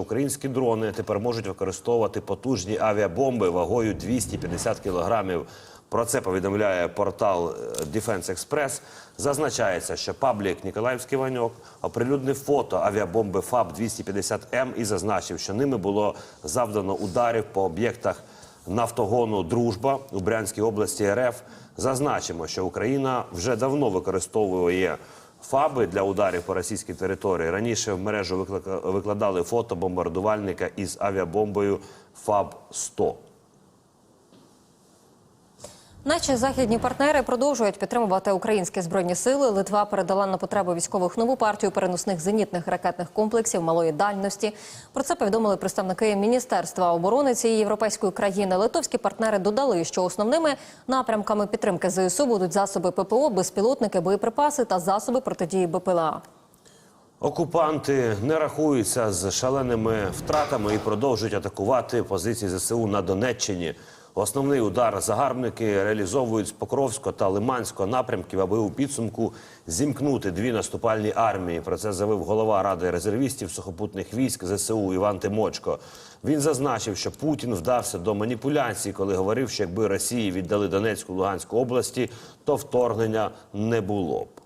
Українські дрони тепер можуть використовувати потужні авіабомби вагою 250 кілограмів. Про це повідомляє портал е, Defense Express. Зазначається, що паблік Ніколаївський Ваньок оприлюднив фото авіабомби ФАБ 250 М і зазначив, що ними було завдано ударів по об'єктах нафтогону Дружба у Брянській області РФ. Зазначимо, що Україна вже давно використовує ФАБи для ударів по російській території. Раніше в мережу викладали фото бомбардувальника із авіабомбою ФАБ 100 Наші західні партнери продовжують підтримувати українські збройні сили. Литва передала на потреби військових нову партію переносних зенітних ракетних комплексів малої дальності. Про це повідомили представники Міністерства оборони цієї європейської країни. Литовські партнери додали, що основними напрямками підтримки ЗСУ будуть засоби ППО, безпілотники, боєприпаси та засоби протидії БПЛА. Окупанти не рахуються з шаленими втратами і продовжують атакувати позиції ЗСУ на Донеччині. Основний удар загарбники реалізовують з Покровського та Лиманського напрямків, аби у підсумку зімкнути дві наступальні армії. Про це заявив голова ради резервістів сухопутних військ ЗСУ Іван Тимочко. Він зазначив, що Путін вдався до маніпуляцій, коли говорив, що якби Росії віддали Донецьку Луганську області, то вторгнення не було б.